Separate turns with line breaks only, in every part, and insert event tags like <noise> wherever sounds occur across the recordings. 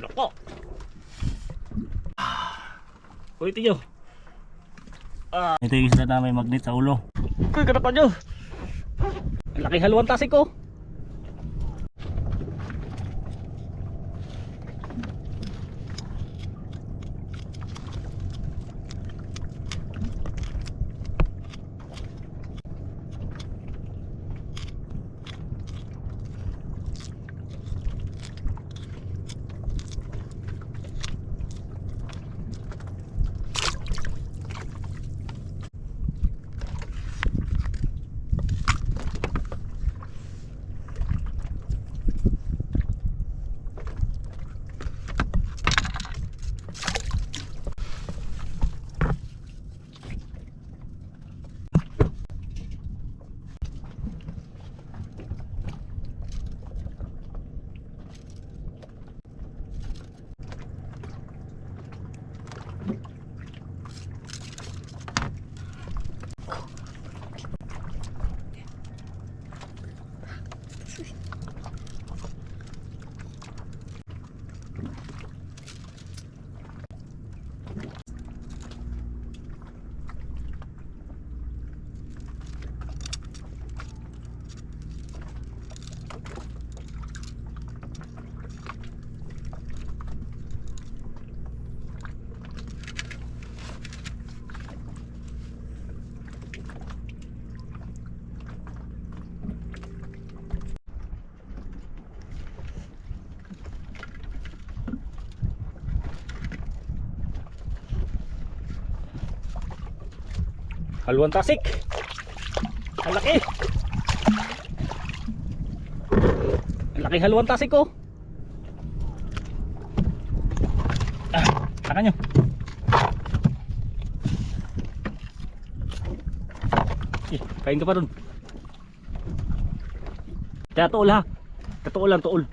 Loko. Ulitin nyo. Ah. Ito yung isda na may magnet sa ulo. Uy, ganap nyo. Ang laki haluan tasik ko. Haluan tasik. Ang laki. Ang laki haluan tasik ko. Ah, saka nyo. Eh, kain ka pa dun. Kaya ha. Katuol lang, tuol.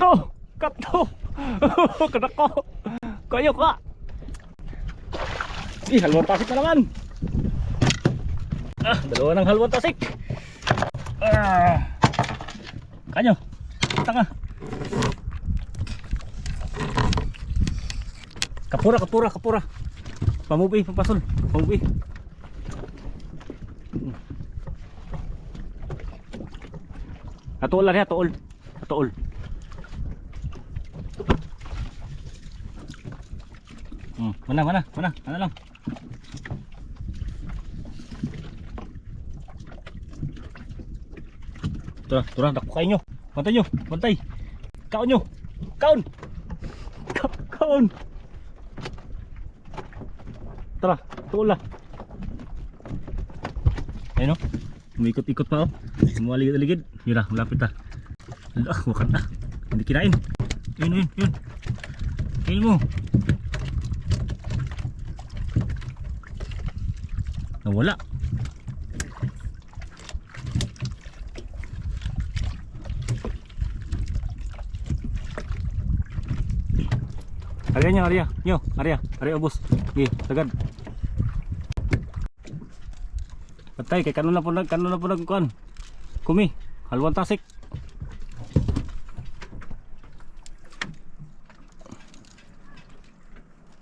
To! Kato! <laughs> Kanak ko! Kayo ka! Ih, halwan tasik na naman! Ah, dalawa ng halwan tasik! Ah! Kanyo! Tanga! Kapura, kapura, kapura! Pamubi, papasol! Pamubi! Atuol lang yan, atuol! Atuol! Hmm, mana mana mana mana lang. Tara, dako kayo nyo. Bantay nyo, bantay. Kaon nyo. Kaon. Ka kaon. Tara, tuula. Ayun o. Umikot-ikot pa o. Mumaligid-ligid. Yun na, malapit na. Ah, wakat na. Hindi kinain. Yun, yun, mo. Nawala. Arya nyo, Arya. Nyo, Arya. Arya ubos. Gi, tagad. Patay, kay kanon na po nag, kanon na po nagkuhan. Kumi, halwan tasik.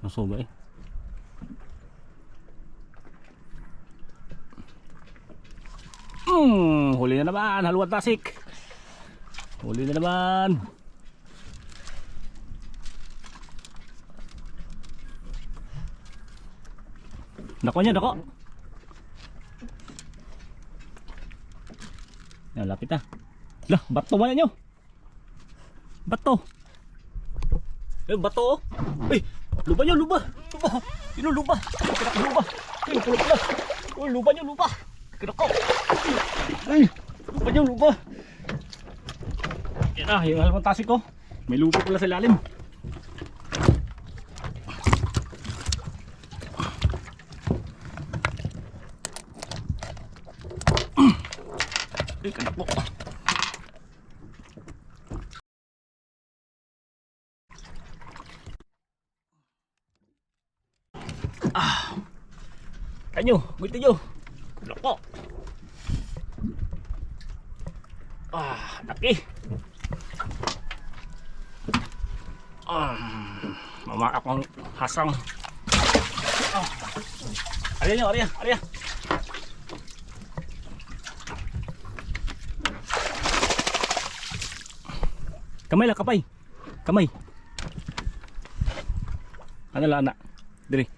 Naso ba eh? Hmm, huli na naman, haluan tasik. Huli na naman. Nako niya, nako. Yan, lapit na. Lah, bato ba nyo? Bato. Eh, bato oh. Eh, luba nyo, luba. Luba. Ino luba. Luba. Pula pula. Oh, luba nyo, luba. Kira ko. Ay, luba nyo, luba. Ah, yung halmang tasik ko. May lupa pala sa lalim. Ay, kanak mo. Ah. Kanyo, gulti nyo. Loko. Ah, laki. Ah, mama akong hasang. Ah. Arya nyo, arya, arya. Kamay lang, kapay. Kamay. Ano lang, anak? Diri.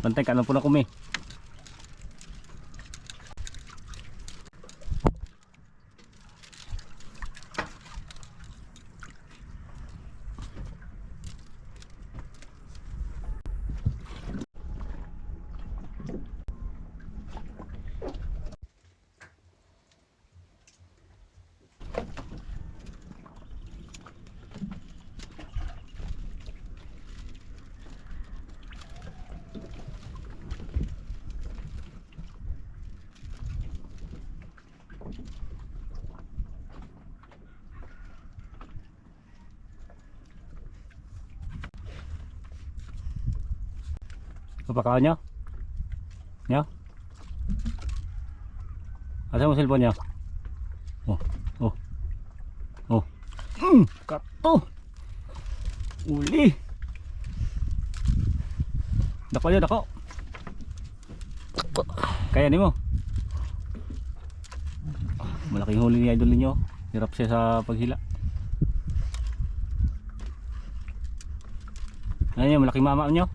Bantay ka lang po na kumi. Kapakaw nyo? Nyo? Asa mo cellphone nyo? Oh, oh. Oh. Mm, kato. Uli. Dako nyo, dako. Kaya ni mo. Malaking huli ni idol ninyo. Hirap siya sa paghila. Ano yun, malaking mama nyo?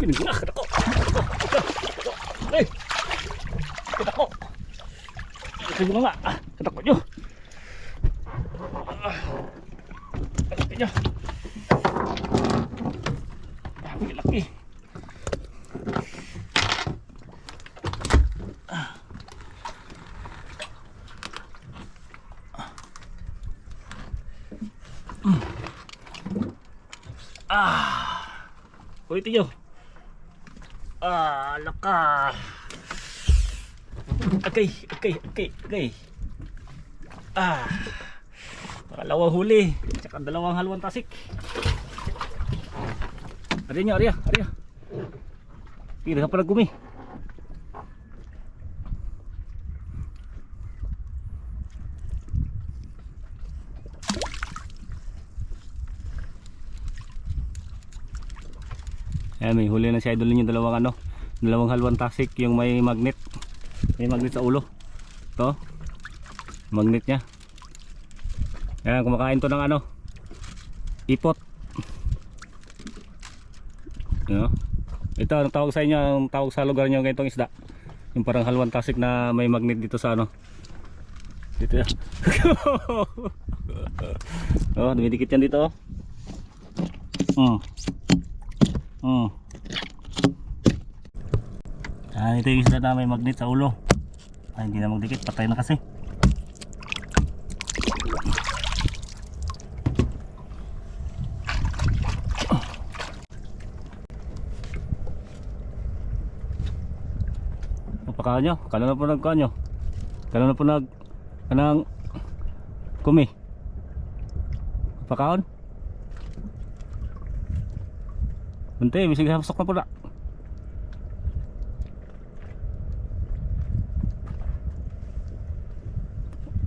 Pinagulak, ako. Ako, ako, ako. Eh. Katak ko. Kasi mo nga. Ah, katak ko nyo. Ah. Katak nyo. Dami laki. Ah. Ulitin nyo. Ah, laka. Okay, okay, okay, okay. Ah. Dalawang huli, tsaka dalawang halwang tasik. Arya nyo, Arya, Arya. Tidak ka pala gumi. Ayan, may huli na si idol ninyo dalawang ano, dalawang halwan tasik yung may magnet. May magnet sa ulo. To. Magnet niya. Ayan, kumakain to ng ano, ipot. Know? Ito, ang tawag sa inyo, ang tawag sa lugar nyo ganitong isda. Yung parang halwan tasik na may magnet dito sa ano. Dito <laughs> oh, dumidikit yan dito oh. Hmm. Hmm. Ah, ito yung isda na may magnet sa ulo. Ay, hindi na magdikit. Patay na kasi. Pagkakaan nyo. Na po nagkaan nyo. Na po nag... Kanang... Kumi. Pagkaon. Bunti, bisig hapsok na po na.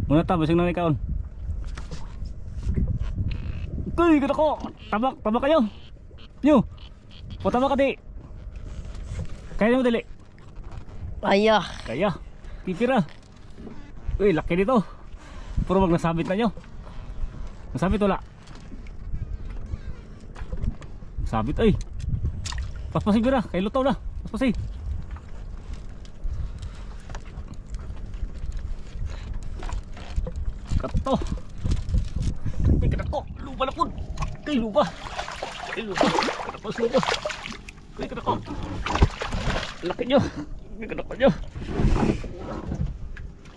Muna ta, bisig na ni kaon. Kuy, kada ko. Tabak, tabak kayo. Yo. O tabak ka di. Kaya mo dali.
Aya.
Kaya. Pipira. Uy, laki nito. Puro mag nasabit na nyo. Nasabit wala. Sabit ay. Paspasi bira, kay lutaw na. Paspasi. Kato. Ay, kadako. Lupa na. Kay lupa. Kay lupa. Kadako sa lupa. Kay kadako. Laki nyo. Kay kadako nyo.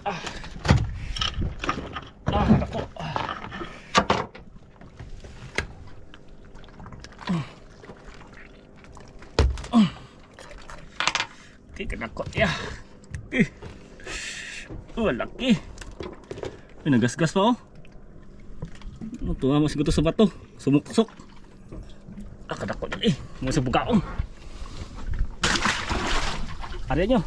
Ah, kadako. Kay kadako. Ya. Eh. Oh, laki. Ay, nagasgas pa oh. Ano, tunga mo siguro sa bato. Sumuksok. Ah, kadako na eh. Mga sa bukaong. Ada nyo.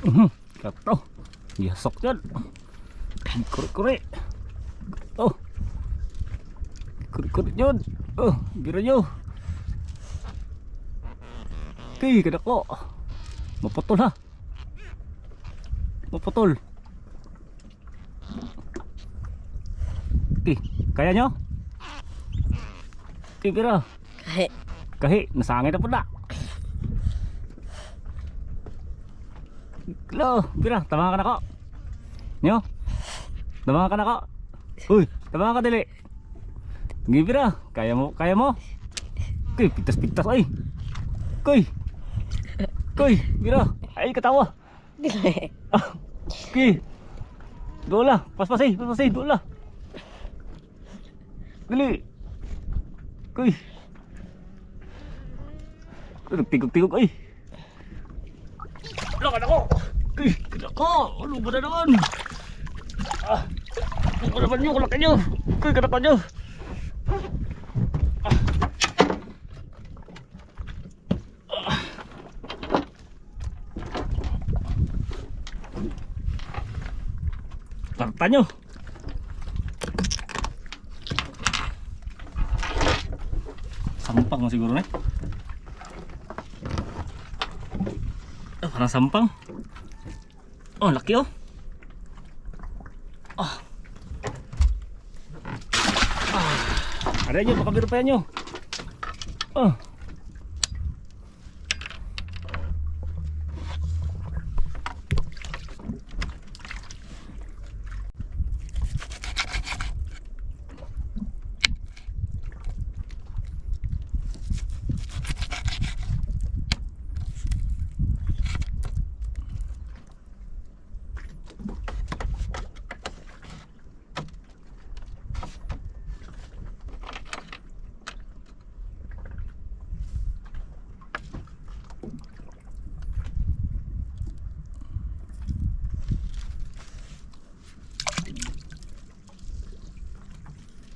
Mhm, Kato. Yasok yan. Kuri-kuri. Kato. Kuri-kuri yun. Oh, bira nyo. Okay, kadako. Maputol ha. Maputol. Okay, kaya nyo? Okay, bira.
Kahit.
Kahi, nasangit na po na. Lo, bira, tama ka na ko. Nyo? Tama ka na ko. Uy, tama ka dili. Sige bira, kaya mo, kaya mo. Kuy, pitas-pitas ay. Kuy. Kuy, bira. Ay, katawa. Ah, <laughs> kuy. Dola, paspasay, paspasay, dola. Dili. Kuy. Kuy, nagtigog-tigog ay. Wala ka na ko! Ay, ako! Ano ba na naman? Ah! Ano naman nyo? Kalaki nyo! Ay, kanaka nyo! Ah! Ah! Tarta nyo! Sampang na siguro na eh. Ah, parang sampang. Oh, laki oh. Ah. Ah. Ada nyo, baka biro pa yan nyo. Oh.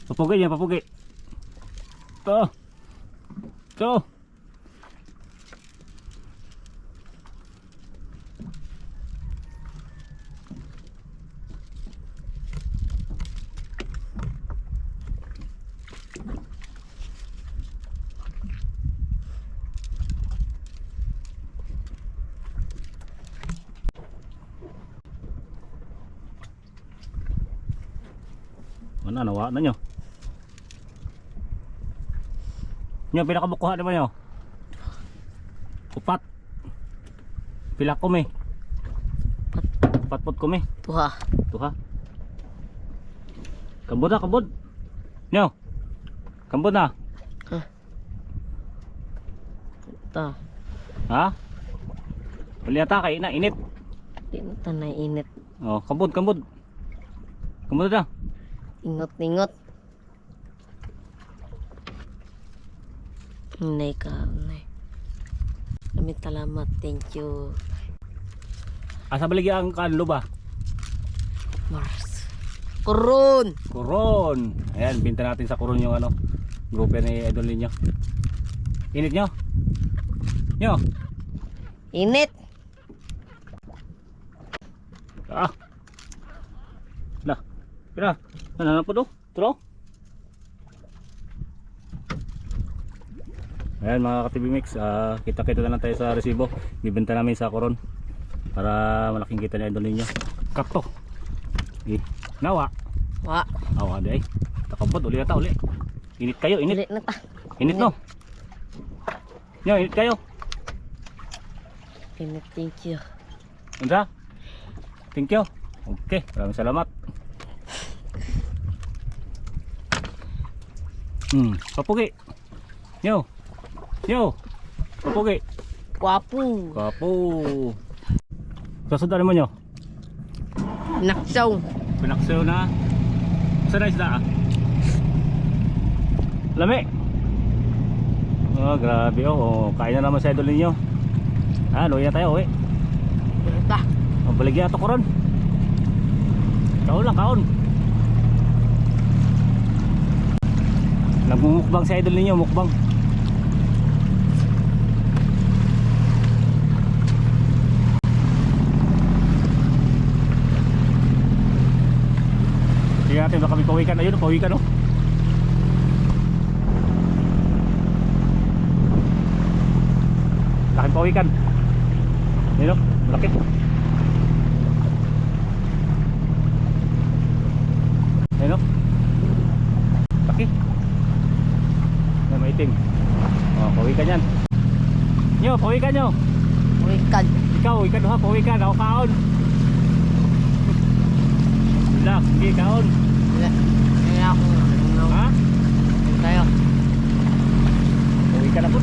Papugi yan, papugi. Ito. Ito. Ano, nawa na nyo. Nyo, pinakabukuha naman nyo. Upat. Pila ko me. Upat pot ko me.
Tuha.
Tuha. Kambod na, kambod. Nyo. Kambod na.
Ta.
Ha? Uli ata kay na init.
Di mo tanay init.
Oh, kambod, kambod. Kambod na.
Ingot-ingot. Nay ka, nay. Kami talamat. Thank you,
Asa baligi ang kanlo ba?
Mars. Kurun!
Kuron. Ayan, binta natin sa kuron yung ano, grupo ni Idol ninyo. Init nyo? Nyo?
Init!
Ah. Lah. Pira. Ano na po do? Tro? Ayan mga ka-TV Mix, ah, kita-kita na lang tayo sa resibo. Bibenta namin sa koron para malaking kita ni Idol ninyo. Kakto. Eh, nawa.
Wa.
Awa di ay. Takabot uli ata uli. Init kayo, init.
Init na ta.
Init no. Nyo, init kayo.
Init, thank you.
Unda. Thank you. Okay, maraming salamat. Hmm, papugi. Yo. Yo. Papugi.
Kwapo.
Kapo. Kasundan mo nyo.
Naksaw.
Pinaksayo na. Saan na isda ah? Lami. Oh, grabe oh. oh. Kain na naman sa idol ninyo. Ah, luya tayo eh.
Ta.
Ang baligya to koron. Kaon lang, kaon. Nagmumukbang sa idol ninyo, mukbang. Natin baka may pawikan. Ayun, pawikan oh. Laking pawikan. Ayun oh, malaki. Ayun o. Laki. May maitim. O, pawikan yan. Nyo, pawikan nyo.
Wicked.
Ikaw, ikaw ha, pawikan. Ako kaon. Wala, sige, kaon.
Wala. Wala ako. Ano
Ha?
tayo?
Pawikan na po.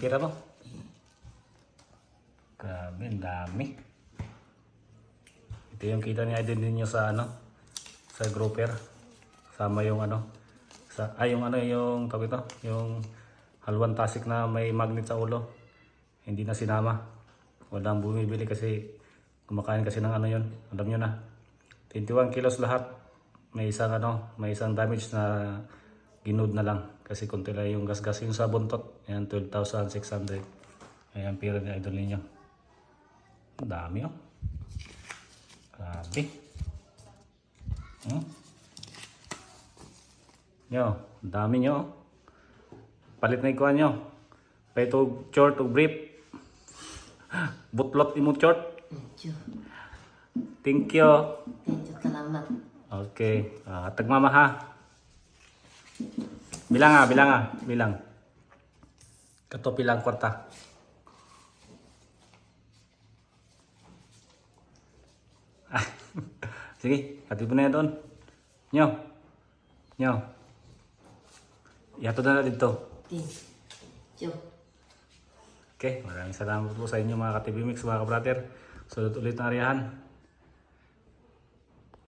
Titira mo. Grabe, ang dami. Ito yung kita ni Idol ninyo sa ano, sa grouper. Sama yung ano, sa, ay yung ano, yung tawag ito, yung halwan tasik na may magnet sa ulo. Hindi na sinama. Walang bumibili kasi kumakain kasi ng ano yun. Alam nyo na. 21 kilos lahat. May isang ano, may isang damage na ginood na lang. Kasi konti lang yung gas-gas yung sa buntot. Ayan, 12,600. Ayan, pira na idol ninyo. Ang dami oh. Grabe. Hmm? Nyo, dami nyo oh. Palit na ikuha nyo. Paito short o brief. <laughs> Butlot imong short. Thank you.
Thank you. Talamat.
Okay. Ah, tagmama ha. Bilang nga, bilang nga. Bilang. Kato pilang kwarta. Ah, <laughs> Sige, hatid mo na yan doon. Nyo. Nyo. Yato na na dito.
Thank you.
Okay, maraming salamat po sa inyo mga ka-TV Mix, mga ka-brother. Sunod ulit na ariyahan.